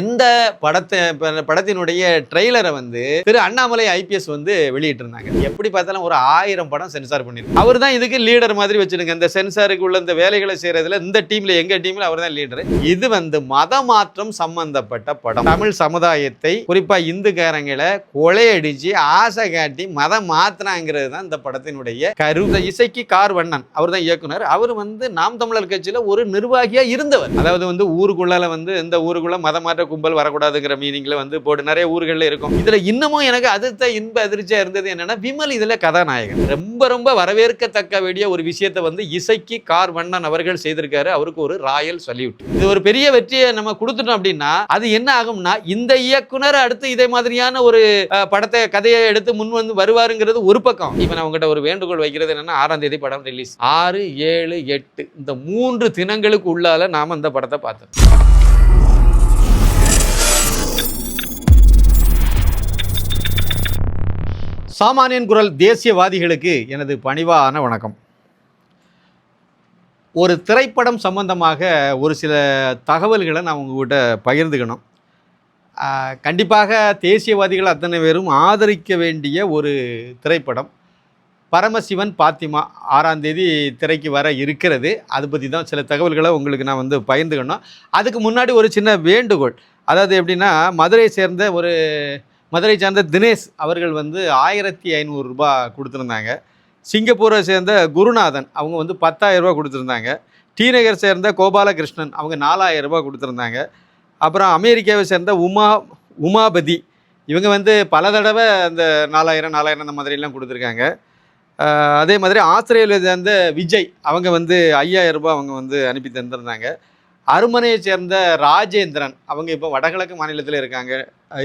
இந்த படத்தை படத்தினுடைய ட்ரெய்லரை வந்து திரு அண்ணாமலை ஐபிஎஸ் வந்து வெளியிட்டிருந்தாங்க. எப்படி பார்த்தாலும் ஒரு ஆயிரம் படம் சென்சார் பண்ணிருக்கு. அவர் தான் இதுக்கு லீடர் மாதிரி வச்சிருங்க இந்த சென்சாருக்கு உள்ள இந்த வேலைகளை செய்யறதுல இந்த டீம்ல எங்க டீம்ல அவர் தான் லீடர். இது வந்து மத மாற்றம் சம்பந்தப்பட்ட படம். தமிழ் சமுதாயத்தை குறிப்பா இந்துக்காரங்களை கொலையடிச்சு ஆசை காட்டி மதம் மாத்தினாங்கிறது தான் இந்த படத்தினுடைய கரு. இசைக்கு கார் வண்ணன் அவர் தான் இயக்குனர். அவர் வந்து நாம் தமிழர் கட்சியில ஒரு நிர்வாகியா இருந்தவர். அதாவது வந்து ஊருக்குள்ளால வந்து இந்த ஊருக்குள்ள மதம் மாற்ற கும்பல் வரக்கூடாதுங்கிற மீனிங்ல வந்து போட்டு நிறைய ஊர்களில் இருக்கும். இதுல இன்னமும் எனக்கு அதிர்த்த இன்ப அதிர்ச்சியா இருந்தது என்னன்னா விமல் இதுல கதாநாயகன். ரொம்ப ரொம்ப வரவேற்கத்தக்க வேண்டிய ஒரு விஷயத்தை வந்து இசைக்கு கார் வண்ணன் அவர்கள் செய்திருக்காரு. அவருக்கு ஒரு ராயல் சல்யூட் இது ஒரு பெரிய வெற்றியை நம்ம கொடுத்துட்டோம் அப்படின்னா அது என்ன ஆகும்னா இந்த இயக்குனர் அடுத்து இதே மாதிரியான ஒரு அஹ், படத்தை கதையை எடுத்து முன் வந்து வருவாருங்கிறது ஒரு பக்கம். இப்ப நான் உங்ககிட்ட ஒரு வேண்டுகோள் வைக்கிறது என்னன்னா ஆறாம் தேதி படம் ரிலீஸ் ஆறு ஏழு எட்டு இந்த மூன்று தினங்களுக்கு உள்ளால நாம அந்த படத்தை பார்த்தோம். சாமானியன் குரல் தேசியவாதிகளுக்கு எனது பணிவான வணக்கம். ஒரு திரைப்படம் சம்பந்தமாக ஒரு சில தகவல்களை நான் உங்ககிட்ட பகிர்ந்துக்கணும். கண்டிப்பாக தேசியவாதிகள் அத்தனை பேரும் ஆதரிக்க வேண்டிய ஒரு திரைப்படம் பரமசிவன் பாத்திமா ஆறாம் தேதி திரைக்கு வர இருக்கிறது. அதை பற்றி தான் சில தகவல்களை உங்களுக்கு நான் வந்து பகிர்ந்துக்கணும். அதுக்கு முன்னாடி ஒரு சின்ன வேண்டுகோள். அதாவது எப்படின்னா மதுரையை சேர்ந்த ஒரு மதுரை சார்ந்த தினேஷ் அவர்கள் வந்து ஆயிரத்தி ஐநூறுரூபா கொடுத்துருந்தாங்க. சிங்கப்பூரை சேர்ந்த குருநாதன் அவங்க வந்து பத்தாயிரம் ரூபாய் கொடுத்துருந்தாங்க. டி நகர் சேர்ந்த கோபாலகிருஷ்ணன் அவங்க நாலாயிரம் ரூபாய் கொடுத்துருந்தாங்க. அப்புறம் அமெரிக்காவை சேர்ந்த உமா உமாபதி இவங்க வந்து பல தடவை அந்த நாலாயிரம் நாலாயிரம் அந்த மாதிரிலாம் கொடுத்துருக்காங்க. அதே மாதிரி ஆஸ்திரேலியாவை சேர்ந்த விஜய் அவங்க வந்து ஐயாயிரம் ரூபாய் அவங்க வந்து அனுப்பி தந்திருந்தாங்க. அருமனையை சேர்ந்த ராஜேந்திரன் அவங்க இப்போ வடகிழக்கு மாநிலத்தில் இருக்காங்க.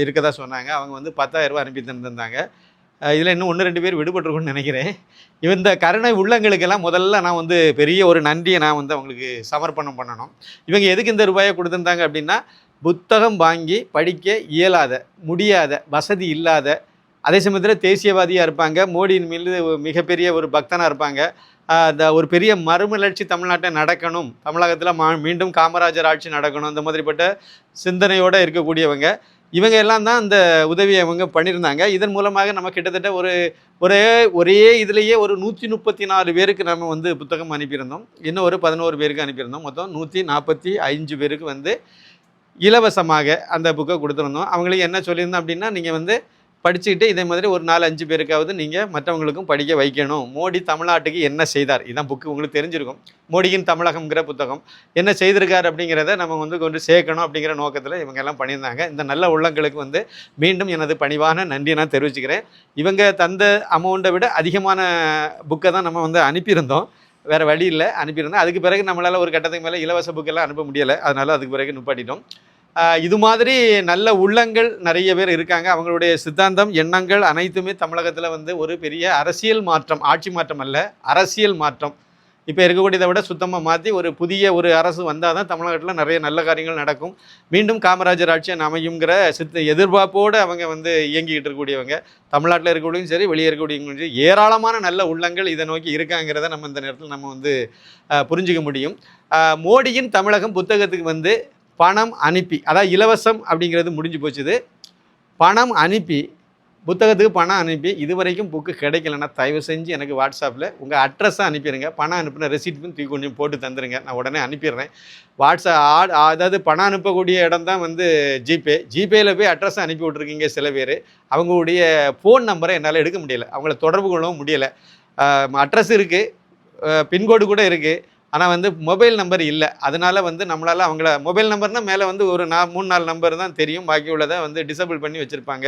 இருக்கதா சொன்னாங்க. அவங்க வந்து பத்தாயிரம் ரூபாய் அனுப்பி தந்திருந்தாங்க. இதில் இன்னும் ஒன்று ரெண்டு பேர் விடுபட்டிருக்கும்னு நினைக்கிறேன். இந்த கருணை உள்ளங்களுக்கெல்லாம் முதல்ல நான் வந்து பெரிய ஒரு நன்றியை நான் வந்து அவங்களுக்கு சமர்ப்பணம் பண்ணணும். இவங்க எதுக்கு இந்த ரூபாயை கொடுத்துருந்தாங்க அப்படின்னா புத்தகம் வாங்கி படிக்க இயலாத முடியாத வசதி இல்லாத அதே சமயத்தில் தேசியவாதியாக இருப்பாங்க. மோடியின் மீது மிகப்பெரிய ஒரு பக்தனாக இருப்பாங்க. ஆஹ் இந்த ஒரு பெரிய மறுமலர்ச்சி தமிழ்நாட்டை நடக்கணும். தமிழகத்தில் மா மீண்டும் காமராஜர் ஆட்சி நடக்கணும். இந்த மாதிரிப்பட்ட சிந்தனையோடு இருக்கக்கூடியவங்க. இவங்க எல்லாம் தான் இந்த உதவியை அவங்க பண்ணியிருந்தாங்க. இதன் மூலமாக நம்ம கிட்டத்தட்ட ஒரு ஒரே ஒரே இதுலேயே ஒரு நூற்றி முப்பத்தி நாலு பேருக்கு நம்ம வந்து புத்தகம் அனுப்பியிருந்தோம். இன்னும் ஒரு பதினோரு பேருக்கு அனுப்பியிருந்தோம். மொத்தம் நூற்றி நாற்பத்தி அஞ்சு பேருக்கு வந்து இலவசமாக அந்த புக்கை கொடுத்துருந்தோம். அவங்களுக்கு என்ன சொல்லியிருந்தோம் அப்படின்னா நீங்கள் வந்து படிச்சுக்கிட்டு இதே மாதிரி ஒரு நாலு அஞ்சு பேருக்காவது நீங்கள் மற்றவங்களுக்கும் படிக்க வைக்கணும். மோடி தமிழ்நாட்டுக்கு என்ன செய்தார்? இதான் புக்கு உங்களுக்கு தெரிஞ்சிருக்கும். மோடியின் தமிழகம்ங்கிற புத்தகம். என்ன செய்திருக்கார் அப்படிங்கிறத நம்ம வந்து கொண்டு சேர்க்கணும் அப்படிங்கிற நோக்கத்தில் இவங்க எல்லாம் பண்ணியிருந்தாங்க. இந்த நல்ல உள்ளங்களுக்கு வந்து மீண்டும் எனது பணிவான நன்றியை நான் தெரிவிச்சுக்கிறேன். இவங்க தந்த அமௌண்ட்டை விட அதிகமான புக்கை தான் நம்ம வந்து அனுப்பியிருந்தோம். வேறு வழி இல்லை. அனுப்பியிருந்தோம். அதுக்கு பிறகு நம்மளால் ஒரு கட்டத்துக்கு மேலே இலவச புக்கெல்லாம் அனுப்ப முடியலை. அதனால் அதுக்கு பிறகு நிப்பாட்டிட்டோம். இது மாதிரி நல்ல உள்ளங்கள் நிறைய பேர் இருக்காங்க. அவங்களுடைய சித்தாந்தம் எண்ணங்கள் அனைத்துமே தமிழகத்தில் வந்து ஒரு பெரிய அரசியல் மாற்றம் ஆட்சி மாற்றம் அல்ல அரசியல் மாற்றம். இப்போ இருக்கக்கூடியதை விட சுத்தமாக மாற்றி ஒரு புதிய ஒரு அரசு வந்தால் தான் தமிழகத்தில் நிறைய நல்ல காரியங்கள் நடக்கும். மீண்டும் காமராஜர் ஆட்சி அமையுங்கிற சித்த எதிர்பார்ப்போடு அவங்க வந்து இயங்கிக்கிட்டு இருக்கக்கூடியவங்க. தமிழ்நாட்டில் இருக்கக்கூடியவங்க சரி வெளியே இருக்கக்கூடியவங்களும் சரி ஏராளமான நல்ல உள்ளங்கள் இதை நோக்கி இருக்காங்கிறத நம்ம இந்த நேரத்தில் நம்ம வந்து புரிஞ்சிக்க முடியும். மோடியின் தமிழகம் புத்தகத்துக்கு வந்து பணம் அனுப்பி அதாவது இலவசம் அப்படிங்கிறது முடிஞ்சு போச்சுது. பணம் அனுப்பி புத்தகத்துக்கு பணம் அனுப்பி இது வரைக்கும் புக்கு கிடைக்கலன்னா தயவு செஞ்சு எனக்கு வாட்ஸ்அப்பில் உங்கள் அட்ரஸை அனுப்பிடுங்க. பணம் அனுப்பின ரெசிப்ட் தூக்கி கொஞ்சம் போட்டு தந்துடுங்க நான் உடனே அனுப்பிடுறேன். வாட்ஸ்அப் ஆட் அதாவது பணம் அனுப்பக்கூடிய இடம் தான் வந்து ஜிபே. ஜிபேயில் போய் அட்ரஸை அனுப்பி விட்ருக்கீங்க சில பேர். அவங்களுடைய ஃபோன் நம்பரை என்னால் எடுக்க முடியல. அவங்கள தொடர்பு கொள்ளவும் முடியலை. அட்ரஸ் இருக்குது பின்கோடு கூட இருக்குது ஆனால் வந்து மொபைல் நம்பர் இல்லை. அதனால வந்து நம்மளால் அவங்கள மொபைல் நம்பர்னால் மேலே வந்து ஒரு நா மூணு நாலு நம்பர் தான் தெரியும். பாக்கி உள்ளதை வந்து டிசபிள் பண்ணி வச்சுருப்பாங்க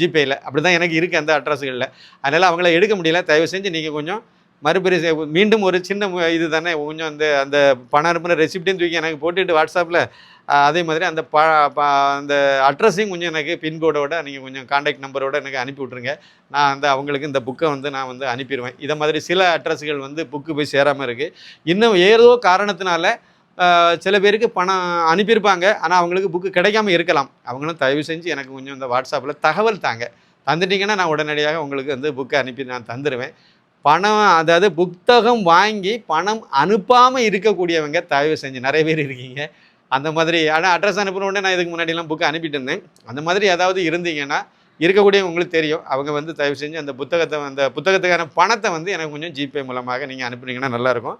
ஜிபேயில் அப்படி தான் எனக்கு இருக்குது அந்த அட்ரஸுகளில் அதனால் அவங்கள எடுக்க முடியல. தயவு செஞ்சு நீங்கள் கொஞ்சம் மறுபரி மீண்டும் ஒரு சின்ன மு- இது தானே கொஞ்சம் அந்த அந்த பணம் அனுப்புன ரெசிப்டின்னு தூக்கி எனக்கு போட்டுட்டு வாட்ஸ்அப்பில் அதே மாதிரி அந்த ப ப- அந்த அட்ரஸையும் கொஞ்சம் எனக்கு பின்கோடோட நீங்கள் கொஞ்சம் காண்டாக்ட் நம்பரோட எனக்கு அனுப்பி விட்ருங்க நான் வந்து அவங்களுக்கு இந்த புக்கை வந்து நான் வந்து அனுப்பிடுவேன் இதை மாதிரி சில அட்ரஸுகள் வந்து புக்கு போய் சேராமல் இருக்குது இன்னும் ஏதோ காரணத்தினால சில பேருக்கு பணம் அனுப்பியிருப்பாங்க. ஆனால் அவங்களுக்கு புக்கு கிடைக்காம இருக்கலாம். அவங்களும் தயவு செஞ்சு எனக்கு கொஞ்சம் இந்த வாட்ஸ்அப்பில் தகவல் தாங்க. தந்துட்டிங்கன்னா நான் உடனடியாக உங்களுக்கு வந்து புக்கை அனுப்பி நான் தந்துடுவேன் பணம் அதாவது புத்தகம் வாங்கி பணம் அனுப்பாமல் இருக்கக்கூடியவங்க தயவு செஞ்சு நிறைய பேர் இருக்கீங்க. அந்த மாதிரி ஆனால் அட்ரஸ் அனுப்புன உடனே நான் இதுக்கு முன்னாடிலாம் புக்கு அனுப்பிட்டு இருந்தேன். அந்த மாதிரி ஏதாவது இருந்தீங்கன்னா இருக்கக்கூடிய உங்களுக்கு தெரியும். அவங்க வந்து தயவு செஞ்சு அந்த புத்தகத்தை அந்த புத்தகத்துக்கான பணத்தை வந்து எனக்கு கொஞ்சம் ஜிபே மூலமாக நீங்கள் அனுப்புனீங்கன்னா நல்லாயிருக்கும்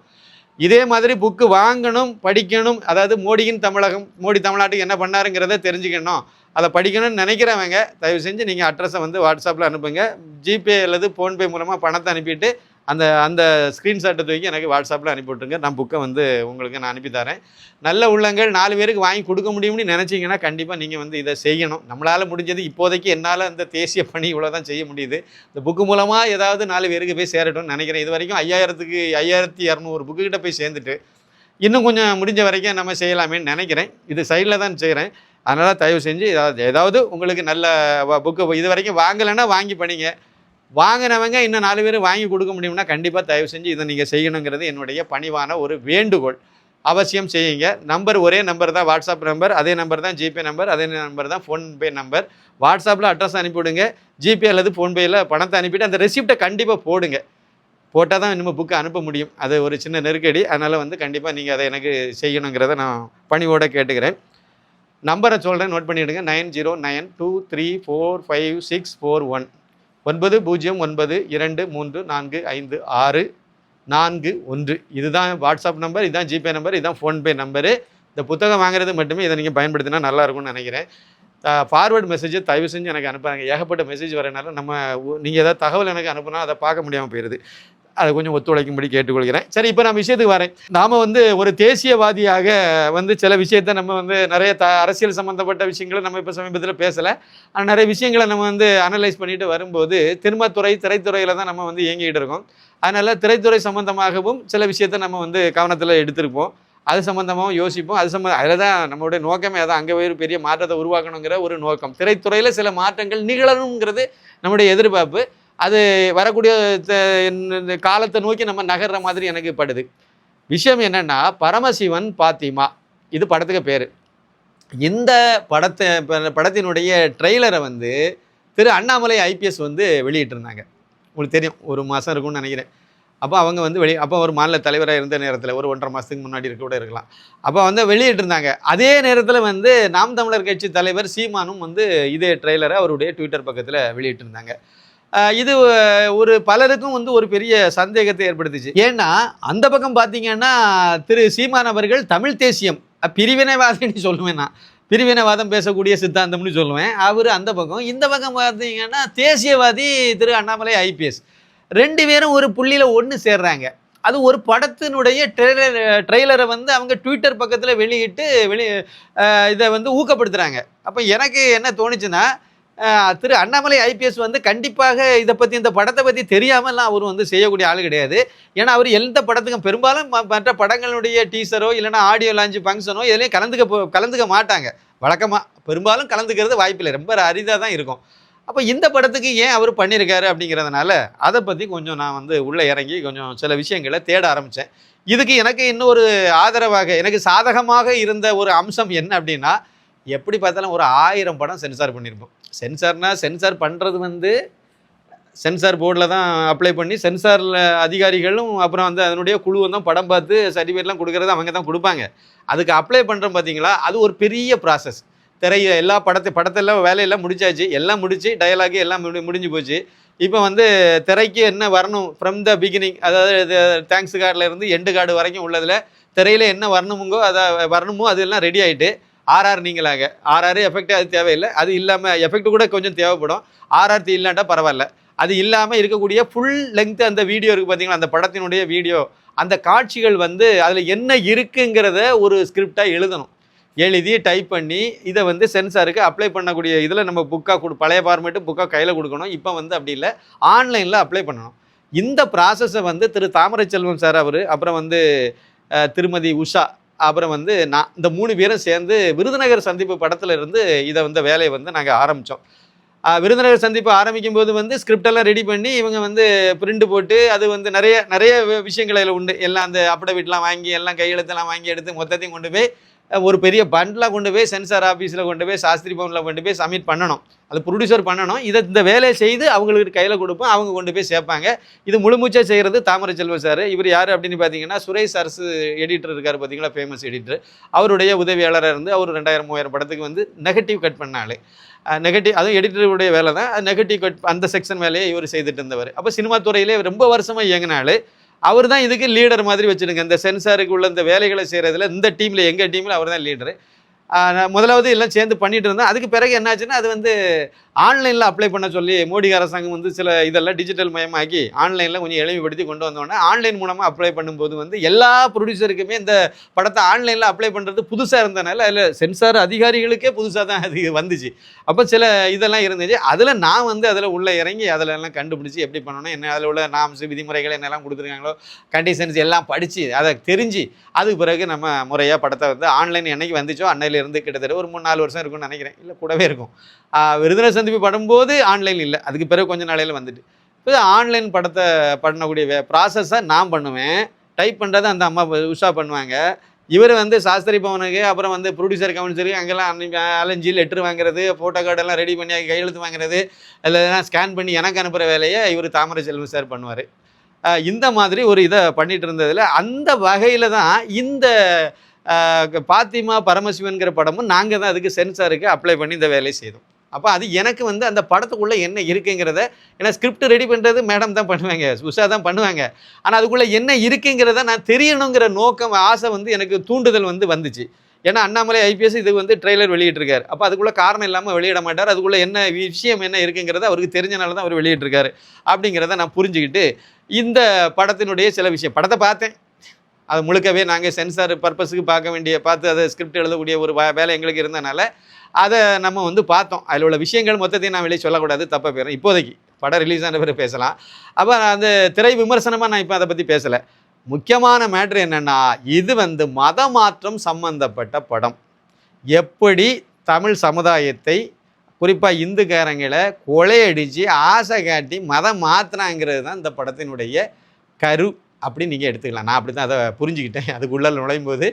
இதே மாதிரி புக்கு வாங்கணும் படிக்கணும். அதாவது மோடியின் தமிழகம் மோடி தமிழ்நாட்டுக்கு என்ன பண்ணாருங்கிறத தெரிஞ்சுக்கணும். அதை படிக்கணும்னு நினைக்கிறவங்க தயவு செஞ்சு நீங்கள் அட்ரஸை வந்து வாட்ஸ்அப்பில் அனுப்புங்க. ஜிபே அல்லது ஃபோன்பே மூலமாக பணத்தை அனுப்பிட்டு அந்த அந்த ஸ்க்ரீன்ஷாட்டை தூக்கி எனக்கு வாட்ஸ்அப்பில் அனுப்பிவிட்டுருங்க நான் புக்கை வந்து உங்களுக்கு நான் அனுப்பி தரேன். நல்ல உள்ளங்கள் நாலு பேருக்கு வாங்கி கொடுக்க முடியும்னு நினச்சிங்கன்னா கண்டிப்பாக நீங்கள் வந்து இதை செய்யணும். நம்மளால் முடிஞ்சது இப்போதைக்கு என்னால் அந்த தேசிய பணி இவ்வளோ தான் செய்ய முடியுது. இந்த புக்கு மூலமாக ஏதாவது நாலு பேருக்கு போய் சேரட்டும்னு நினைக்கிறேன். இது வரைக்கும் ஐயாயிரத்துக்கு ஐயாயிரத்தி இரநூறு புக்கு கிட்ட போய் சேர்ந்துட்டு இன்னும் கொஞ்சம் முடிஞ்ச வரைக்கும் நம்ம செய்யலாமேன்னு நினைக்கிறேன். இது சைடில் தான் செய்கிறேன் அதனால் தயவு செஞ்சு ஏதாவது ஏதாவது உங்களுக்கு நல்ல புக்கு இது வரைக்கும் வாங்கலைன்னா வாங்கி பண்ணிங்க வாங்கினவங்க இன்னும் நாலு பேர் வாங்கி கொடுக்க முடியும்னா கண்டிப்பாக தயவு செஞ்சு இதை நீங்கள் செய்யணுங்கிறது என்னுடைய பணிவான ஒரு வேண்டுகோள். அவசியம் செய்யுங்க. நம்பர் ஒரே நம்பர் தான் வாட்ஸ்அப் நம்பர் அதே நம்பர் தான் ஜிபே நம்பர் அதே நம்பர் தான் ஃபோன்பே நம்பர். வாட்ஸ்அப்பில் அட்ரஸ் அனுப்பிவிடுங்க. ஜிபே அல்லது ஃபோன்பேயில் பணத்தை அனுப்பிவிட்டு அந்த ரெசிப்டை கண்டிப்பாக போடுங்க. போட்டால் தான் இனிமேல் புக்கு அனுப்ப முடியும். அது ஒரு சின்ன நெருக்கடி. அதனால் வந்து கண்டிப்பாக நீங்கள் அதை எனக்கு செய்யணுங்கிறத நான் பணிவோடு கேட்டுக்கிறேன். நம்பரை சொல்கிறேன் நோட் பண்ணிவிடுங்க nine zero nine two three four five six four one. ஒன்பது பூஜ்ஜியம் ஒன்பது இரண்டு மூன்று நான்கு ஐந்து ஆறு நான்கு ஒன்று. இதுதான் வாட்ஸ்அப் நம்பர் இதுதான் ஜிபே நம்பர் இதுதான் ஃபோன்பே நம்பரு. இந்த புத்தகம் வாங்குறது மட்டுமே இதை நீங்கள் பயன்படுத்தினா நல்லா இருக்கும்னு நினைக்கிறேன் ஃபார்வேர்டு மெசேஜ் தயவு செஞ்சு எனக்கு அனுப்புகிறாங்க ஏகப்பட்ட மெசேஜ் வரனால நம்ம நீங்கள் ஏதாவது தகவல் எனக்கு அனுப்புனா அதை பார்க்க முடியாமல் போயிடுது அதை கொஞ்சம் ஒத்துழைக்கும்படி கேட்டுக்கொள்கிறேன். சரி இப்போ நான் விஷயத்துக்கு வரேன். நாம் வந்து ஒரு தேசியவாதியாக வந்து சில விஷயத்தை நம்ம வந்து நிறைய த அரசியல் சம்மந்தப்பட்ட விஷயங்களை நம்ம இப்போ சமீபத்தில் பேசலை. ஆனால் நிறைய விஷயங்களை நம்ம வந்து அனலைஸ் பண்ணிட்டு வரும்போது திருமத்துறை திரைத்துறையில் தான் நம்ம வந்து இயங்கிட்டு இருக்கோம். அதனால் திரைத்துறை சம்மந்தமாகவும் சில விஷயத்தை நம்ம வந்து கவனத்தில் எடுத்திருப்போம். அது சம்மந்தமாகவும் யோசிப்போம். அது சம்மந்த அதில் தான் நம்மளுடைய நோக்கமே அதான் அங்கே ஒரு பெரிய மாற்றத்தை உருவாக்கணுங்கிற ஒரு நோக்கம். திரைத்துறையில் சில மாற்றங்கள் நிகழணுங்கிறது நம்முடைய எதிர்பார்ப்பு. அது வரக்கூடிய இந்த காலத்தை நோக்கி நம்ம நகர்ற மாதிரி எனக்கு படுது. விஷயம் என்னென்னா பரமசிவன் பாத்திமா இது படத்துக்கு பேர். இந்த படத்தை படத்தினுடைய ட்ரெய்லரை வந்து திரு அண்ணாமலை ஐபிஎஸ் வந்து வெளியிட்டிருந்தாங்க. உங்களுக்கு தெரியும் ஒரு மாதம் இருக்கும்னு நினைக்கிறேன். அப்போ அவங்க வந்து வெளி அப்போ ஒரு மாநில தலைவராக இருந்த நேரத்தில் ஒரு ஒன்றரை மாதத்துக்கு முன்னாடி இருக்க கூட இருக்கலாம். அப்போ வந்து வெளியிட்டிருந்தாங்க. அதே நேரத்தில் வந்து நாம் தமிழர் கட்சி தலைவர் சீமானும் வந்து இதே ட்ரெய்லரை அவருடைய ட்விட்டர் பக்கத்தில் வெளியிட்டிருந்தாங்க. இது ஒரு பலருக்கும் வந்து ஒரு பெரிய சந்தேகத்தை ஏற்படுத்துச்சு. ஏன்னா அந்த பக்கம் பார்த்தீங்கன்னா திரு சீமான் அவர்கள் தமிழ் தேசியம் பிரிவினைவாதின்னு சொல்லுவேன் நான். பிரிவினைவாதம் பேசக்கூடிய சித்தாந்தம்னு சொல்லுவேன். அவர் அந்த பக்கம். இந்த பக்கம் பார்த்தீங்கன்னா தேசியவாதி திரு அண்ணாமலை ஐபிஎஸ். ரெண்டு பேரும் ஒரு புள்ளியில் ஒன்று சேர்றாங்க. அது ஒரு படத்தினுடைய ட்ரெய்லர் ட்ரெய்லரை வந்து அவங்க ட்விட்டர் பக்கத்தில் வெளியிட்டு வெளி இதை வந்து ஊக்கப்படுத்துகிறாங்க அப்போ எனக்கு என்ன தோணுச்சுன்னா திரு அண்ணாமலை ஐபிஎஸ் வந்து கண்டிப்பாக இதை பற்றி இந்த படத்தை பற்றி தெரியாமலாம் அவர் வந்து செய்யக்கூடிய ஆள் கிடையாது. ஏன்னா அவர் எந்த படத்துக்கும் பெரும்பாலும் மற்ற படங்களுடைய டீசரோ இல்லைனா ஆடியோ லான்ச் ஃபங்க்ஷனோ இதுலேயும் கலந்துக்க கலந்துக்க மாட்டாங்க. வழக்கமாக பெரும்பாலும் கலந்துக்கிறது வாய்ப்பில்லை ரொம்ப அரிதாக தான் இருக்கும். அப்போ இந்த படத்துக்கு ஏன் அவர் பண்ணியிருக்காரு அப்படிங்கிறதுனால அதை பற்றி கொஞ்சம் நான் வந்து உள்ளே இறங்கி கொஞ்சம் சில விஷயங்களை தேட ஆரம்பித்தேன் இதுக்கு எனக்கு இன்னொரு ஆதரவாக எனக்கு சாதகமாக இருந்த ஒரு அம்சம் என்ன அப்படின்னா எப்படி பார்த்தாலும் ஒரு ஆயிரம் படம் சென்சார் பண்ணியிருப்போம். சென்சார்னால் சென்சார் பண்ணுறது வந்து சென்சார் போர்டில் தான் அப்ளை பண்ணி சென்சாரில் அதிகாரிகளும் அப்புறம் வந்து அதனுடைய குழுவும் தான் படம் பார்த்து சர்டிஃபிகேட்லாம் கொடுக்குறது அவங்க தான் கொடுப்பாங்க. அதுக்கு அப்ளை பண்ணுறோம் பார்த்தீங்களா அது ஒரு பெரிய ப்ராசஸ் திரைய எல்லா படத்தை படத்தெல்லாம் வேலையெல்லாம் முடிச்சாச்சு. எல்லாம் முடிச்சு டயலாகு எல்லாம் முடி முடிஞ்சு போச்சு. இப்போ வந்து திரைக்கு என்ன வரணும்? ஃப்ரம் த பிகினிங் அதாவது தேங்க்ஸ் கார்டில் இருந்து எண்டு கார்டு வரைக்கும் உள்ளதில் திரையில் என்ன வரணுமுங்கோ அதை வரணுமோ அதெல்லாம் ரெடி ஆகிட்டு ஆர்ஆர் நீங்களாக ஆர்ஆர் எஃபெக்ட் அது தேவையில்லை. அது இல்லாமல் எஃபெக்ட் கூட கொஞ்சம் தேவைப்படும். ஆர்ஆர்டி இல்லாண்டா பரவாயில்ல. அது இல்லாமல் இருக்கக்கூடிய ஃபுல் லென்த்து அந்த வீடியோ இருக்குது பார்த்தீங்களா அந்த படத்தினுடைய வீடியோ அந்த காட்சிகள் வந்து அதில் என்ன இருக்குங்கிறத ஒரு ஸ்கிரிப்டாக எழுதணும். எழுதி டைப் பண்ணி இதை வந்து சென்சாருக்கு அப்ளை பண்ணக்கூடிய இதில் நம்ம புக்காக கொடு பழைய ஃபார்மேட்டு புக்காக கையில் கொடுக்கணும். இப்போ வந்து அப்படி இல்லை. ஆன்லைனில் அப்ளை பண்ணணும். இந்த ப்ராசஸை வந்து திரு தாமரை செல்வம் சார் அவர் அப்புறம் வந்து திருமதி உஷா அப்புறம் வந்து நான் இந்த மூணு பேரும் சேர்ந்து விருதுநகர் சந்திப்பு படத்தில் இருந்து இதை வந்து வேலையை வந்து நாங்கள் ஆரம்பித்தோம் விருதுநகர் சந்திப்பு ஆரம்பிக்கும் போது வந்து ஸ்கிரிப்டெல்லாம் ரெடி பண்ணி இவங்க வந்து பிரிண்ட் போட்டு அது வந்து நிறைய நிறைய விஷயங்கள் அதில் உண்டு. எல்லாம் அந்த அப்பட வாங்கி எல்லாம் கையெழுத்தெல்லாம் வாங்கி எடுத்து மொத்தத்தையும் கொண்டு போய் ஒரு பெரிய பண்டில் கொண்டு போய் சென்சார் ஆஃபீஸில் கொண்டு போய் சாஸ்திரி பவனில் கொண்டு போய் சப்மிட் பண்ணணும். அது ப்ரொடியூசர் பண்ணணும். இதை இந்த வேலையை செய்து அவங்களுக்கு கையில் கொடுப்போம். அவங்க கொண்டு போய் சேர்ப்பாங்க. இது முழுமூச்சா செய்கிறது தாமரை செல்வம் சார் இவர் யார் அப்படின்னு பார்த்தீங்கன்னா சுரேஷ் அரசு எடிட்டர் இருக்கார் பார்த்தீங்களா ஃபேமஸ் எடிட்டர் அவருடைய உதவியாளராக இருந்து அவர் ரெண்டாயிரம் மூவாயிரம் படத்துக்கு வந்து நெகட்டிவ் கட் பண்ணாலே நெகட்டிவ் அதுவும் எடிட்டருடைய வேலை தான் நெகட்டிவ் கட் அந்த செக்ஷன் வேலையை இவர் செய்துட்டு இருந்தவர். அப்போ சினிமா துறையிலே ரொம்ப வருஷமாக இயங்கினாலே அவர் தான் இதுக்கு லீடர் மாதிரி வச்சுருங்க இந்த சென்சாருக்கு உள்ள இந்த வேலைகளை செய்கிறதுல இந்த டீமில் எங்கள் டீமில் அவர் தான் லீடரு முதலாவது எல்லாம் சேர்ந்து பண்ணிட்டு இருந்தோம் அதுக்கு பிறகு என்னாச்சுன்னா அது வந்து ஆன்லைனில் அப்ளை பண்ண சொல்லி மோடி அரசாங்கம் வந்து சில இதெல்லாம் டிஜிட்டல் மயமாக்கி ஆன்லைனில் கொஞ்சம் எளிமைப்படுத்தி கொண்டு வந்தோடனே ஆன்லைன் மூலமாக அப்ளை பண்ணும்போது வந்து எல்லா ப்ரொடியூசருக்குமே இந்த படத்தை ஆன்லைனில் அப்ளை பண்ணுறது புதுசாக இருந்தனால அதில் சென்சார் அதிகாரிகளுக்கே புதுசாக தான் அது வந்துச்சு. அப்போ சில இதெல்லாம் இருந்துச்சு. அதில் நான் வந்து அதில் உள்ளே இறங்கி அதில் எல்லாம் கண்டுபிடிச்சி எப்படி பண்ணணும் என்ன அதில் உள்ள நாம்ஸ் விதிமுறைகள் என்னெல்லாம் கொடுத்துருக்காங்களோ கண்டிஷன்ஸ் எல்லாம் படித்து அதை தெரிஞ்சு அதுக்கு பிறகு நம்ம முறையாக படத்தை வந்து ஆன்லைன் என்னைக்கு வந்துச்சோ இருந்து கிட்டத்தட்ட ஒரு மூணு நாலு வருஷம் இருக்கும்னு நினைக்கிறேன். இல்லை கூடவே இருக்கும். விருதுநர் சந்திப்பு படும்போது ஆன்லைன் இல்லை. அதுக்கு பிறகு கொஞ்சம் நாளையில் வந்துட்டு. இப்போ ஆன்லைன் படத்தை பண்ணக்கூடிய வே ப்ராசஸை நான் பண்ணுவேன். டைப் பண்ணுறது அந்த அம்மா உஷா பண்ணுவாங்க. இவர் வந்து சாஸ்திரி பவனுக்கு அப்புறம் வந்து ப்ரொடியூசர் கவுன்சிலுக்கு அங்கெல்லாம் அலைஞ்சி லெட்ரு வாங்குறது ஃபோட்டோ கார்டெல்லாம் ரெடி பண்ணி கையெழுத்து வாங்குறது அதெல்லாம் ஸ்கேன் பண்ணி எனக்கு அனுப்புகிற வேலையை இவர் தாமரை செல்வம் சார் பண்ணுவார். இந்த மாதிரி ஒரு இதை பண்ணிகிட்டு இருந்ததில் அந்த வகையில் தான் இந்த பாத்திமா பரமசிவன்கிற படமும் நாங்கள் தான் அதுக்கு சென்சாருக்கு அப்ளை பண்ணி இந்த வேலையை செய்தோம். அப்போ அது எனக்கு வந்து அந்த படத்துக்குள்ளே என்ன இருக்குங்கிறத ஏன்னா ஸ்கிரிப்ட் ரெடி பண்ணுறது மேடம் தான் பண்ணுவாங்க உஷா தான் பண்ணுவாங்க. ஆனால் அதுக்குள்ளே என்ன இருக்குங்கிறத நான் தெரியணுங்கிற நோக்கம் ஆசை வந்து எனக்கு தூண்டுதல் வந்து வந்துச்சு. ஏன்னா அண்ணாமலை ஐபிஎஸ் இது வந்து ட்ரெய்லர் வெளியிட்டிருக்காரு. அப்போ அதுக்குள்ளே காரணம் இல்லாமல் வெளியிட மாட்டார். அதுக்குள்ளே என்ன விஷயம் என்ன இருக்குங்கிறத அவருக்கு தெரிஞ்சனால தான் அவர் வெளியிட்டிருக்காரு. அப்படிங்கிறத நான் புரிஞ்சுக்கிட்டு இந்த படத்தினுடைய சில விஷயம் படத்தை பார்த்தேன். அது முழுக்கவே நாங்கள் சென்சார் பர்பஸுக்கு பார்க்க வேண்டிய பார்த்து அதை ஸ்கிரிப்ட் எழுதக்கூடிய ஒரு வேலை எங்களுக்கு இருந்தனால அதை நம்ம வந்து பார்த்தோம். அதில் உள்ள விஷயங்கள் மொத்தத்தையும் நான் வெளியே சொல்லக்கூடாது தப்பாக போயிடும் இப்போதைக்கு படம் ரிலீஸ் ஆன பிறகு பேசலாம். அப்போ அந்த திரை விமர்சனமாக நான் இப்போ அதை பற்றி பேசலை. முக்கியமான மேட்ரு என்னென்னா இது வந்து மத மாற்றம் சம்பந்தப்பட்ட படம். எப்படி தமிழ் சமுதாயத்தை குறிப்பாக இந்துக்காரங்களை கொலையடித்து ஆசை காட்டி மதம் மாற்றினாங்கிறது தான் இந்த படத்தினுடைய கரு. அப்படின்னு நீங்கள் எடுத்துக்கலாம். நான் அப்படி தான் அதை புரிஞ்சுக்கிட்டேன். அதுக்குள்ளே நுழையும் போது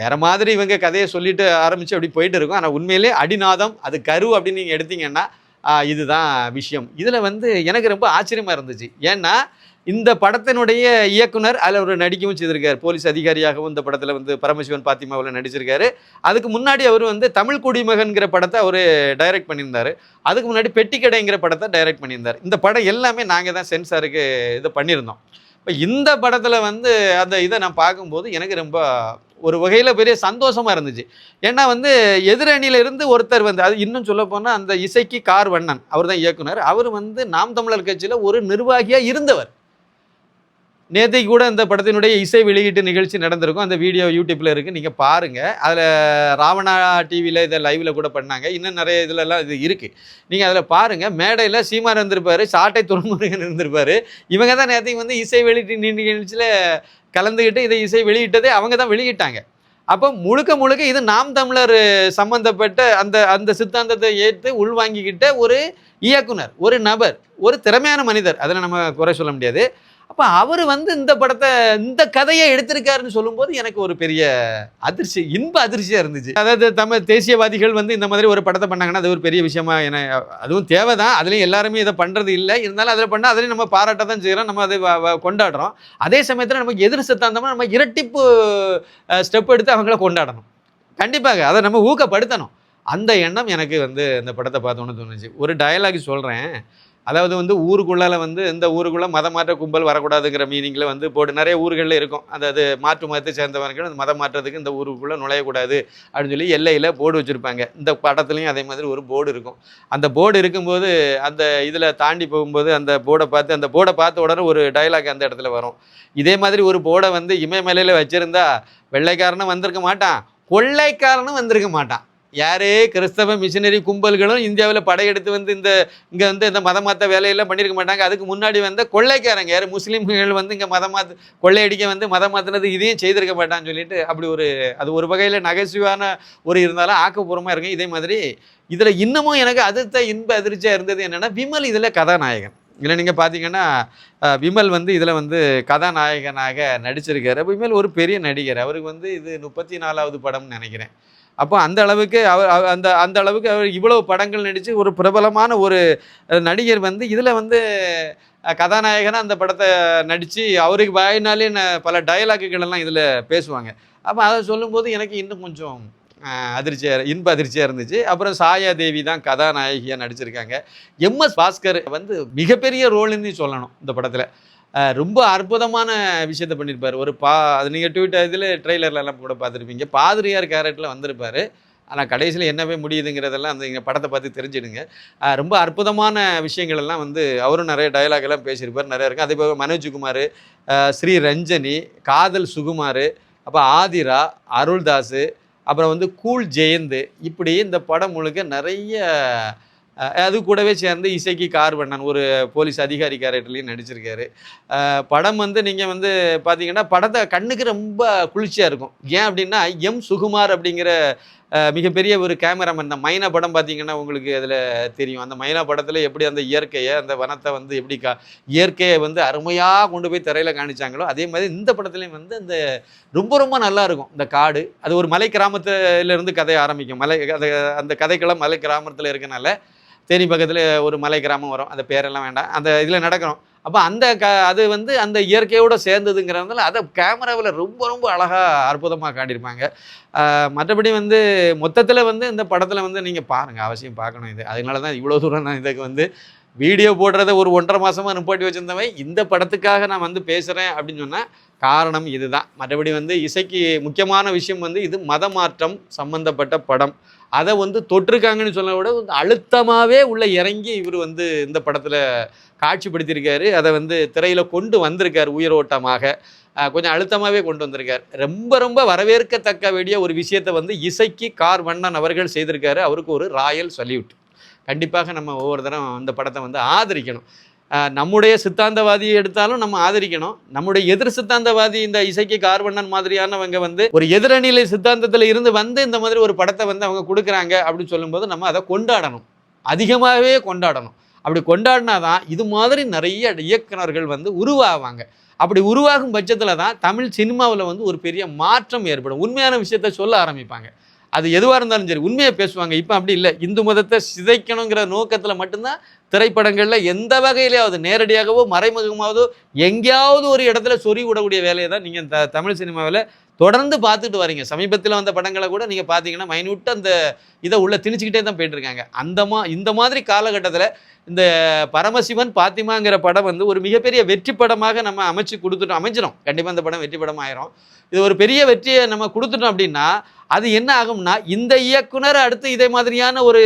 வேறு மாதிரி இவங்க கதையை சொல்லிட்டு ஆரம்பித்து அப்படி போயிட்டு இருக்கும். ஆனால் உண்மையிலே அடிநாதம் அது கரு அப்படின்னு நீங்கள் எடுத்தீங்கன்னா இதுதான் விஷயம். இதில் வந்து எனக்கு ரொம்ப ஆச்சரியமாக இருந்துச்சு. ஏன்னா இந்த படத்தினுடைய இயக்குனர் அதில் ஒரு நடிக்கவும் செய்திருக்கார். போலீஸ் அதிகாரியாகவும் இந்த படத்தில் வந்து பரமசிவன் பாத்திமாவில் நடிச்சிருக்காரு. அதுக்கு முன்னாடி அவர் வந்து தமிழ் குடிமகன்கிற படத்தை அவர் டைரக்ட் பண்ணியிருந்தார். அதுக்கு முன்னாடி பெட்டிக்கடைங்கிற படத்தை டைரக்ட் பண்ணியிருந்தார். இந்த படம் எல்லாமே நாங்கள் தான் சென்சாருக்கு இது பண்ணியிருந்தோம். இப்போ இந்த படத்தில் வந்து அந்த இதை நான் பார்க்கும்போது எனக்கு ரொம்ப ஒரு வகையில் பெரிய சந்தோஷமாக இருந்துச்சு. ஏன்னா வந்து எதிரணியிலிருந்து ஒருத்தர் வந்து அது இன்னும் சொல்ல போனால் அந்த இசைக்கு கார் வண்ணன் அவர் தான் இயக்குனர். அவர் வந்து நாம் தமிழர் கட்சியில் ஒரு நிர்வாகியாக இருந்தவர். நேற்றைக்கு கூட இந்த படத்தினுடைய இசை வெளியீட்டு நிகழ்ச்சி நடந்திருக்கும். அந்த வீடியோ யூடியூப்பில் இருக்குது நீங்கள் பாருங்கள் அதில் ராவணா டிவியில் இதை லைவில் கூட பண்ணாங்க. இன்னும் நிறைய இதுலலாம் இது இருக்குது நீங்கள் அதில் பாருங்கள் மேடையில் சீமார் இருந்திருப்பார் சாட்டை துறைமுருகன் இருந்திருப்பார். இவங்க தான் நேற்றைக்கு வந்து இசை வெளியீட்டு நிகழ்ச்சியில் கலந்துக்கிட்டு இதை இசை வெளியிட்டதே அவங்க தான் வெளியிட்டாங்க. அப்போ முழுக்க முழுக்க இது நாம் தமிழர் சம்பந்தப்பட்ட அந்த அந்த சித்தாந்தத்தை ஏற்று உள்வாங்கிக்கிட்ட ஒரு இயக்குனர் ஒரு நபர் ஒரு திறமையான மனிதர். அதில் நம்ம குறை சொல்ல முடியாது. அப்போ அவர் வந்து இந்த படத்தை இந்த கதையை எடுத்திருக்காருன்னு சொல்லும்போது எனக்கு ஒரு பெரிய அதிர்ச்சி இன்ப அதிர்ச்சியாக இருந்துச்சு. அதாவது தமிழ் தேசியவாதிகள் வந்து இந்த மாதிரி ஒரு படத்தை பண்ணாங்கன்னா அது ஒரு பெரிய விஷயமா என அதுவும் தேவை தான் அதுலேயும் எல்லாருமே இதை பண்ணுறது இல்லை. இருந்தாலும் அதில் பண்ணால் அதுலேயும் நம்ம பாராட்ட தான் செய்கிறோம் நம்ம அதை கொண்டாடுறோம். அதே சமயத்தில் நமக்கு எதிர் சித்தாந்தமாக நம்ம இரட்டிப்பு ஸ்டெப் எடுத்து அவங்கள கொண்டாடணும். கண்டிப்பாக அதை நம்ம ஊக்கப்படுத்தணும். அந்த எண்ணம் எனக்கு வந்து இந்த படத்தை பார்த்தோன்னு தோணுச்சு. ஒரு டயலாக் சொல்கிறேன் அதாவது வந்து ஊருக்குள்ளால வந்து இந்த ஊருக்குள்ளே மதம் மாற்ற கும்பல் வரக்கூடாதுங்கிற மீனிங்கில் வந்து போர்டு நிறைய ஊர்களில் இருக்கும். அதாவது மாற்று மதத்தை சேர்ந்தவர்கள் அந்த மதம் மாற்றத்துக்கு இந்த ஊருக்குள்ளே நுழையக்கூடாது அப்படின்னு சொல்லி எல்லையில் போர்டு வச்சுருப்பாங்க. இந்த படத்துலையும் அதே மாதிரி ஒரு போர்டு இருக்கும். அந்த போர்டு இருக்கும்போது அந்த இதில் தாண்டி போகும்போது அந்த போர்டை பார்த்து அந்த போர்டை பார்த்த உடனே ஒரு டயலாக் அந்த இடத்துல வரும். இதே மாதிரி ஒரு போர்டை வந்து இமயமலையில் வச்சுருந்தா வெள்ளைக்காரனும் வந்திருக்க மாட்டான் கொள்ளைக்காரனும் வந்திருக்க மாட்டான். யாரே? கிறிஸ்தவ மிஷினரி கும்பல்களும் இந்தியாவில் படையெடுத்து வந்து இந்த இங்கே வந்து இந்த மத மாற்ற வேலையெல்லாம் பண்ணியிருக்க மாட்டாங்க. அதுக்கு முன்னாடி வந்த கொள்ளைக்காரங்க யார்? முஸ்லீம்கள் வந்து இங்கே மத மாற்ற கொள்ளையடிக்க வந்து மதம் மாற்றினது இதையும் செய்திருக்க மாட்டான்னு சொல்லிட்டு அப்படி ஒரு அது ஒரு வகையில் நகைச்சுவான ஒரு இருந்தாலும் ஆக்கப்பூர்வமாக இருக்கும். இதே மாதிரி இதில் இன்னமும் எனக்கு அதிர்த்த இன்ப அதிர்ச்சியாக இருந்தது என்னென்னா விமல் இதில் கதாநாயகன். இல்லை நீங்கள் பார்த்தீங்கன்னா விமல் வந்து இதில் வந்து கதாநாயகனாக நடிச்சிருக்காரு. விமல் ஒரு பெரிய நடிகர். அவருக்கு வந்து இது முப்பத்தி நாலாவது படம்னு நினைக்கிறேன். அப்போ அந்த அளவுக்கு அவர் அந்த அந்த அளவுக்கு அவர் இவ்வளவு படங்கள் நடித்து ஒரு பிரபலமான ஒரு நடிகர் வந்து இதில் வந்து கதாநாயகனாக அந்த படத்தை நடித்து அவருக்கு வாயினாலே பல டயலாக்குகள் எல்லாம் இதில் பேசுவாங்க. அப்போ அதை சொல்லும்போது எனக்கு இன்னும் கொஞ்சம் அதிர்ச்சியாக இன்ப அதிர்ச்சியாக இருந்துச்சு. அப்புறம் சாயா தேவி தான் கதாநாயகியாக நடிச்சிருக்காங்க. எம்எஸ் பாஸ்கர் வந்து மிகப்பெரிய ரோல்னு சொல்லணும் இந்த படத்தில். ரொம்ப அற்புதமான விஷயத்த பண்ணியிருப்பார் ஒரு பா அது நீங்கள் ட்விட்டர் இதில் ட்ரெய்லர்லலாம் கூட பார்த்துருப்பீங்க. பாதிரியார் கேரக்டரில் வந்திருப்பார். ஆனால் கடைசியில் என்னவே முடியுதுங்கிறதெல்லாம் அந்த எங்கள் படத்தை பார்த்து தெரிஞ்சிடுங்க. ரொம்ப அற்புதமான விஷயங்கள் எல்லாம் வந்து அவரும் நிறைய டயலாக் எல்லாம் பேசியிருப்பார். நிறைய இருக்கும் அதே போக மனோஜ்குமார் ஸ்ரீ ரஞ்சனி காதல் சுகுமார் அப்போ ஆதிரா அருள்தாஸ் அப்புறம் வந்து கூல் ஜெயந்த். இப்படி இந்த படம் முழுக்க நிறைய அது கூடவே சேர்ந்து இசைக்கு கார்வண்ணன் ஒரு போலீஸ் அதிகாரி கேரக்டர்லையும் நடிச்சிருக்காரு படம் வந்து நீங்கள் வந்து பார்த்தீங்கன்னா படத்தை கண்ணுக்கு ரொம்ப குளிர்ச்சியாக இருக்கும். ஏன் அப்படின்னா எம் சுகுமார் அப்படிங்கிற மிகப்பெரிய ஒரு கேமராமேன் இந்த மைனா படம் பார்த்தீங்கன்னா உங்களுக்கு அதில் தெரியும். அந்த மைனா படத்தில் எப்படி அந்த இயற்கையை அந்த வனத்தை வந்து எப்படி கா இயற்கையை வந்து அருமையாக கொண்டு போய் திரையில் காணிச்சாங்களோ அதே மாதிரி இந்த படத்துலையும் வந்து அந்த ரொம்ப ரொம்ப நல்லா இருக்கும். இந்த காடு அது ஒரு மலை கிராமத்துலேருந்து கதையை ஆரம்பிக்கும். மலை அந்த கதைக்களம் மலை கிராமத்தில் இருக்கனால தேனி பக்கத்தில் ஒரு மலை கிராமம் வரும். அந்த பேரெல்லாம் வேண்டாம். அந்த இதில் நடக்கிறோம். அப்போ அந்த க அது வந்து அந்த இயற்கையோடு சேர்ந்ததுங்கிறதுனால அதை கேமராவில் ரொம்ப ரொம்ப அழகாக அற்புதமாக காட்டியிருப்பாங்க. மற்றபடி வந்து மொத்தத்தில் வந்து இந்த படத்தில் வந்து நீங்கள் பாருங்கள் அவசியம் பார்க்கணும் இது. அதனால தான் இவ்வளோ தூரம் நான் இதுக்கு வந்து வீடியோ போடுறத ஒரு ஒன்றரை மாதமாக நிப்பாட்டி வச்சிருந்தவன் இந்த படத்துக்காக நான் வந்து பேசுகிறேன் அப்படின்னு சொன்னால் காரணம் இதுதான். மற்றபடி வந்து இசைக்கு முக்கியமான விஷயம் வந்து இது மத மாற்றம் சம்மந்தப்பட்ட படம். அதை வந்து தொட்டிருக்காங்கன்னு சொல்ல விட வந்து அழுத்தமாகவே உள்ள இறங்கி இவர் வந்து இந்த படத்தில் காட்சிப்படுத்தியிருக்காரு. அதை வந்து திரையில் கொண்டு வந்திருக்கார் உயிரோட்டமாக. கொஞ்சம் அழுத்தமாகவே கொண்டு வந்திருக்கார். ரொம்ப ரொம்ப வரவேற்கத்தக்க வேண்டிய ஒரு விஷயத்தை வந்து இசைக்கு கார் வண்ணன் அவர்கள் செய்திருக்காரு. அவருக்கு ஒரு ராயல் சல்யூட். கண்டிப்பாக நம்ம ஒவ்வொரு தரம் அந்த படத்தை வந்து ஆதரிக்கணும். நம்முடைய சித்தாந்தவாதியை எடுத்தாலும் நம்ம ஆதரிக்கணும். நம்முடைய எதிர் சித்தாந்தவாதி இந்த இசைக்கு கார்வண்ணன் மாதிரியானவங்க வந்து ஒரு எதிரணிலை சித்தாந்தத்தில் இருந்து வந்து இந்த மாதிரி ஒரு படத்தை வந்து அவங்க கொடுக்குறாங்க அப்படின்னு சொல்லும்போது நம்ம அதை கொண்டாடணும். அதிகமாகவே கொண்டாடணும். அப்படி கொண்டாடினாதான் இது மாதிரி நிறைய இயக்குனர்கள் வந்து உருவாவாங்க. அப்படி உருவாகும் பட்சத்தில் தான் தமிழ் சினிமாவில் வந்து ஒரு பெரிய மாற்றம் ஏற்படும். உண்மையான விஷயத்த சொல்ல ஆரம்பிப்பாங்க. அது எதுவாக இருந்தாலும் சரி உண்மையை பேசுவாங்க. இப்போ அப்படி இல்லை. இந்து மதத்தை சிதைக்கணுங்கிற நோக்கத்தில் மட்டும்தான் திரைப்படங்களில் எந்த வகையிலேயாவது நேரடியாகவோ மறைமுகமாவதோ எங்கேயாவது ஒரு இடத்துல சொறி விடக்கூடிய வேலையை தான் நீங்கள் த தமிழ் சினிமாவில் தொடர்ந்து பார்த்துட்டு வரீங்க. சமீபத்தில் வந்த படங்களை கூட நீங்கள் பார்த்தீங்கன்னா மைனூட்டு அந்த இதை உள்ள திணிச்சுக்கிட்டே தான் போயிட்டுருக்காங்க. அந்த மா இந்த மாதிரி காலகட்டத்தில் இந்த பரமசிவன் பாத்திமாங்கிற படம் வந்து ஒரு மிகப்பெரிய வெற்றி படமாக நம்ம அமைச்சு கொடுத்துட்டோம். அமைஞ்சிரும். கண்டிப்பாக இந்த படம் வெற்றி படம் ஆயிரும் இது ஒரு பெரிய வெற்றியை நம்ம கொடுத்துட்டோம் அப்படின்னா அது என்ன ஆகும்னா இந்த இயக்குனர் அடுத்து இதே மாதிரியான ஒரு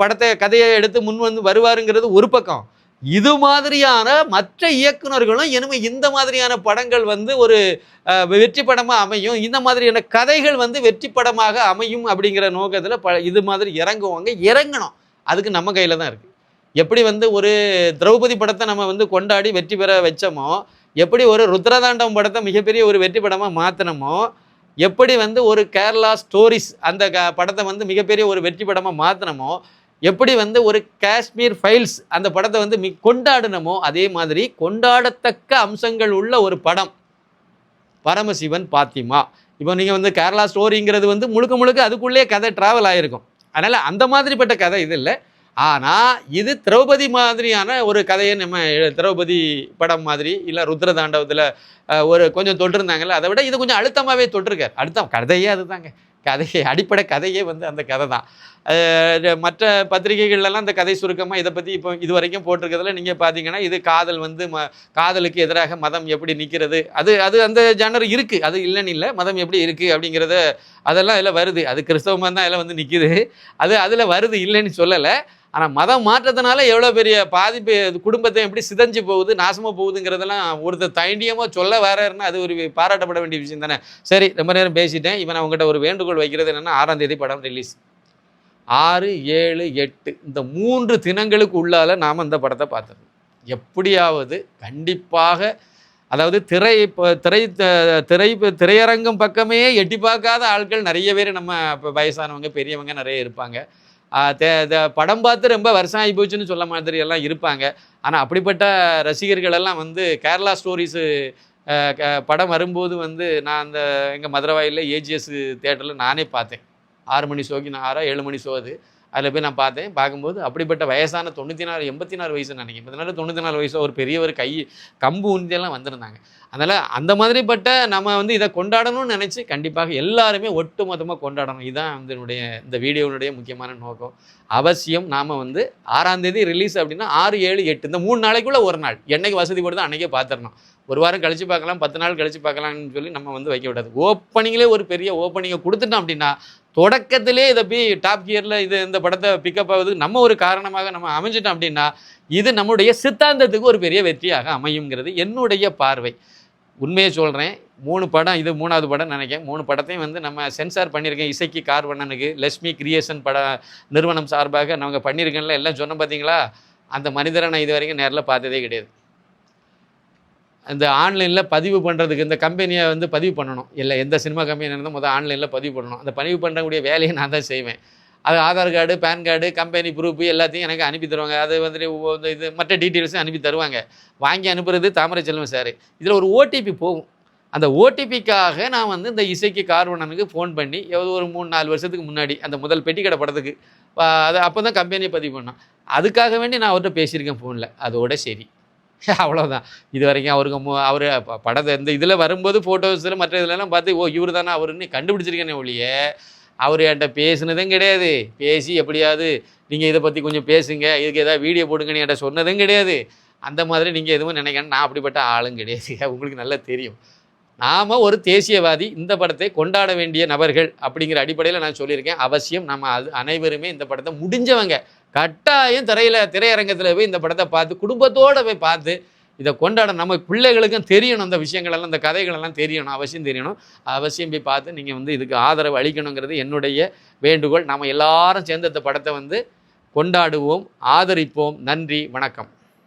படத்தை கதையை எடுத்து முன் வந்து வருவாருங்கிறது ஒரு பக்கம். இது மாதிரியான மற்ற இயக்குனர்களும் இனிமே இந்த மாதிரியான படங்கள் வந்து ஒரு வெற்றி படமாக அமையும். இந்த மாதிரியான கதைகள் வந்து வெற்றி படமாக அமையும் அப்படிங்கிற நோக்கத்தில் ப இது மாதிரி இறங்குவாங்க. இறங்கணும். அதுக்கு நம்ம கையில் தான் இருக்குது எப்படி வந்து ஒரு திரௌபதி படத்தை நம்ம வந்து கொண்டாடி வெற்றி பெற வச்சோமோ எப்படி ஒரு ருத்ரதாண்டம் படத்தை மிகப்பெரிய ஒரு வெற்றி படமாக மாற்றினோமோ எப்படி வந்து ஒரு கேரளா ஸ்டோரிஸ் அந்த க படத்தை வந்து மிகப்பெரிய ஒரு வெற்றி படமாக மாற்றினமோ எப்படி வந்து ஒரு காஷ்மீர் ஃபைல்ஸ் அந்த படத்தை வந்து மி கொண்டாடினமோ அதே மாதிரி கொண்டாடத்தக்க அம்சங்கள் உள்ள ஒரு படம் பரமசிவன் பாத்திமா. இப்போ நீங்கள் வந்து கேரளா ஸ்டோரிங்கிறது வந்து முழுக்க முழுக்க அதுக்குள்ளேயே கதை ட்ராவல் ஆகிருக்கும் அதனால் அந்த மாதிரிப்பட்ட கதை இது இல்லை. ஆனால் இது திரௌபதி மாதிரியான ஒரு கதையை நம்ம திரௌபதி படம் மாதிரி இல்லை ருத்ர தாண்டவத்தில் ஒரு கொஞ்சம் தொட்டிருந்தாங்கல்ல அதை விட இது கொஞ்சம் அழுத்தமாகவே தொட்டிருக்கார். அழுத்தம் கதையே அதுதாங்க. கதையை அடிப்படை கதையே வந்து அந்த கதை தான். மற்ற பத்திரிகைகள்லாம் அந்த கதை சுருக்கமாக இதை பற்றி இப்போ இது வரைக்கும் போட்டிருக்கிறதுல நீங்கள் பார்த்தீங்கன்னா இது காதல் வந்து ம காதலுக்கு எதிராக மதம் எப்படி நிற்கிறது அது அது அந்த ஜானர் இருக்குது அது இல்லைன்னு இல்லை மதம் எப்படி இருக்குது அப்படிங்கிறத அதெல்லாம் இதில் வருது. அது கிறிஸ்தவமாக தான் இதில் வந்து நிற்கிது அது அதில் வருது இல்லைன்னு சொல்லலை. ஆனால் மதம் மாற்றத்தினால எவ்வளோ பெரிய பாதிப்பு அது குடும்பத்தை எப்படி சிதைஞ்சு போகுது நாசமாக போகுதுங்கிறதெல்லாம் ஒருத்தர் தைண்டியமாக சொல்ல வராருன்னா அது ஒரு பாராட்டப்பட வேண்டிய விஷயம் தானே. சரி ரொம்ப நேரம் பேசிட்டேன். இப்போ நான் உங்கள்கிட்ட ஒரு வேண்டுகோள் வைக்கிறது என்னென்னா ஆறாம் தேதி படம் ரிலீஸ் ஆறு ஏழு எட்டு இந்த மூன்று தினங்களுக்கு உள்ளால நாம் இந்த படத்தை பார்த்துருந்தோம் எப்படியாவது கண்டிப்பாக அதாவது திரை இப்போ திரை த- திரை திரையரங்கம் பக்கமே எட்டி பார்க்காத ஆட்கள் நிறைய பேர் நம்ம இப்போ வயசானவங்க பெரியவங்க நிறைய இருப்பாங்க. படம் பார்த்து ரொம்ப வருஷம் ஆகி போச்சுன்னு சொல்ல மாதிரி எல்லாம் இருப்பாங்க. ஆனால் அப்படிப்பட்ட ரசிகர்கள் எல்லாம் வந்து கேரளா ஸ்டோரிஸு படம் வரும்போது வந்து நான் அந்த எங்கள் மதுரவாயில் ஏஜிஎஸ் தேட்டரில் நானே பார்த்தேன். ஆறு மணி ஷோக்கு நான் ஆறா ஏழு மணி ஷோ அது அதில் போய் நான் பார்த்தேன். பார்க்கும்போது அப்படிப்பட்ட வயசான தொண்ணூற்றி நாலு எண்பத்தி நாலு வயசு நினைக்கிறேன். பதினாலு தொண்ணூற்றி நாலு வயசு ஒரு பெரியவர் கை கம்பு உந்தியெல்லாம் வந்திருந்தாங்க. அதனால் அந்த மாதிரிப்பட்ட நம்ம வந்து இதை கொண்டாடணும்னு நினச்சி கண்டிப்பாக எல்லாருமே ஒட்டு மொத்தமாக கொண்டாடணும். இதுதான் வந்து என்னுடைய இந்த வீடியோனுடைய முக்கியமான நோக்கம். அவசியம் நாம் வந்து ஆறாம் தேதி ரிலீஸ் அப்படின்னா ஆறு ஏழு எட்டு இந்த மூணு நாளைக்குள்ளே ஒரு நாள். என்னைக்கு வசதி போடுதோ அன்றைக்கே பார்த்துடணும். ஒரு வாரம் கழித்து பார்க்கலாம் பத்து நாள் கழிச்சு பார்க்கலாம்னு சொல்லி நம்ம வந்து வைக்க விடாது. ஓப்பனிங்லேயே ஒரு பெரிய ஓப்பனிங்கை கொடுத்துட்டோம் அப்படின்னா தொடக்கத்திலே இதை போய் டாப் கியரில் இது இந்த படத்தை பிக்கப் ஆகுதுக்கு நம்ம ஒரு காரணமாக நம்ம அமைஞ்சிட்டோம் அப்படின்னா இது நம்முடைய சித்தாந்தத்துக்கு ஒரு பெரிய வெற்றியாக அமையுங்கிறது என்னுடைய பார்வை. உண்மையை சொல்கிறேன் மூணு படம் இது மூணாவது படம் நினைக்கிறேன். மூணு படத்தையும் வந்து நம்ம சென்சார் பண்ணியிருக்கேன். இசைக்கு கார்வண்ணனுக்கு லட்சுமி கிரியேஷன் பட நிறுவனம் சார்பாக நாங்கள் பண்ணியிருக்கேன்ல எல்லாம் சொன்னோம் பார்த்தீங்களா? அந்த மனிதரை நான் இது வரைக்கும் நேரில் பார்த்ததே கிடையாது. இந்த ஆன்லைனில் பதிவு பண்ணுறதுக்கு இந்த கம்பெனியை வந்து பதிவு பண்ணணும். இல்லை எந்த சினிமா கம்பெனி இருந்தால் முதல் ஆன்லைனில் பதிவு பண்ணணும். அந்த பதிவு பண்ணக்கூடிய வேலையை நான் தான் செய்வேன். அது Aadhaar card PAN card company proof எல்லாத்தையும் எனக்கு அனுப்பி தருவாங்க. அது வந்துட்டு இது மற்ற டீட்டெயில்ஸும் அனுப்பி தருவாங்க. வாங்கி அனுப்புறது தாமரை செல்வம் சார். இதில் ஒரு ஓடிபி போகும். அந்த ஓடிபிக்காக நான் வந்து இந்த இசைக்கு கார்வணனுக்கு ஃபோன் பண்ணி ஏதோ ஒரு மூணு நாலு வருஷத்துக்கு முன்னாடி அந்த முதல் பெட்டிக்கடை படத்துக்கு அது அப்போ தான் கம்பெனியை பதிவு பண்ணோம். அதுக்காக வேண்டி நான் அவர்கிட்ட பேசியிருக்கேன் ஃபோனில் அதோட சரி. அவ்வளோதான் இது வரைக்கும் அவருக்கு மு- அவர் படத்தை இந்த இதில் வரும்போது ஃபோட்டோஸில் மற்ற இதுலலாம் பார்த்து ஓ இவர் தானே அவருன்னு கண்டுபிடிச்சிருக்கேனே ஒழிய அவர் என்கிட்ட பேசினதும் கிடையாது. பேசி எப்படியாவது நீங்கள் இதை பற்றி கொஞ்சம் பேசுங்க. இதுக்கு ஏதாவது வீடியோ போடுங்கன்னு என்கிட்ட சொன்னதும் கிடையாது. அந்த மாதிரி நீங்கள் எதுவும் நினைக்கணும் நான் அப்படிப்பட்ட ஆளும் கிடையாது. உங்களுக்கு நல்லா தெரியும். நாம் ஒரு தேசியவாதி இந்த படத்தை கொண்டாட வேண்டிய நபர்கள் அப்படிங்கிற அடிப்படையில் நான் சொல்லியிருக்கேன். அவசியம் நம்ம அது அனைவருமே இந்த படத்தை முடிஞ்சவங்க. கட்டாயம் திரையில திரையரங்கத்தில் போய் இந்த படத்தை பார்த்து குடும்பத்தோடு போய் பார்த்து இதை கொண்டாட நம்ம பிள்ளைகளுக்கும் தெரியணும் இந்த விஷயங்களெல்லாம் இந்த கதைகளெல்லாம் தெரியணும் அவசியம் தெரியணும். அவசியம் போய் பார்த்து நீங்கள் வந்து இதுக்கு ஆதரவு அளிக்கணுங்கிறது என்னுடைய வேண்டுகோள். நாம் எல்லாரும் சேர்ந்து இந்த படத்தை வந்து கொண்டாடுவோம் ஆதரிப்போம். நன்றி வணக்கம்.